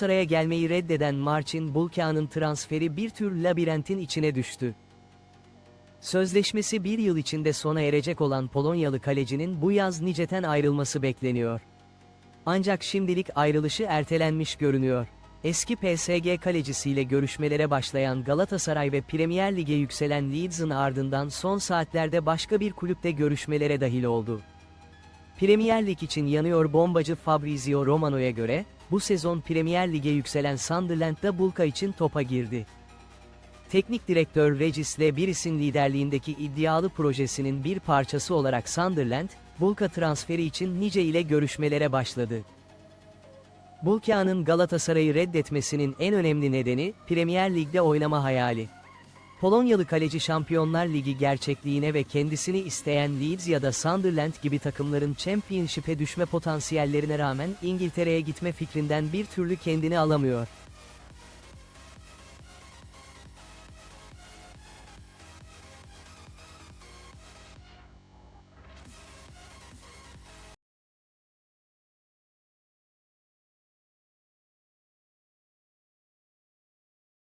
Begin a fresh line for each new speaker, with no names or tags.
Galatasaray'a gelmeyi reddeden Marcin Bulkaan'ın transferi bir tür labirentin içine düştü. Sözleşmesi bir yıl içinde sona erecek olan Polonyalı kalecinin bu yaz Nicet'ten ayrılması bekleniyor. Ancak şimdilik ayrılışı ertelenmiş görünüyor. Eski PSG kalecisiyle görüşmelere başlayan Galatasaray ve Premier Lig'e yükselen Leeds'ın ardından son saatlerde başka bir kulüpte görüşmelere dahil oldu. Premier Lig için yanıyor bombacı Fabrizio Romano'ya göre, bu sezon Premier Lig'e yükselen Sunderland'da Bulka için topa girdi. Teknik direktör Regis Lebiris'in liderliğindeki iddialı projesinin bir parçası olarak Sunderland, Bulka transferi için Nice ile görüşmelere başladı. Bulka'nın Galatasaray'ı reddetmesinin en önemli nedeni, Premier Lig'de oynama hayali. Polonyalı kaleci Şampiyonlar Ligi gerçekliğine ve kendisini isteyen Leeds ya da Sunderland gibi takımların Championship'e düşme potansiyellerine rağmen İngiltere'ye gitme fikrinden bir türlü kendini alamıyor.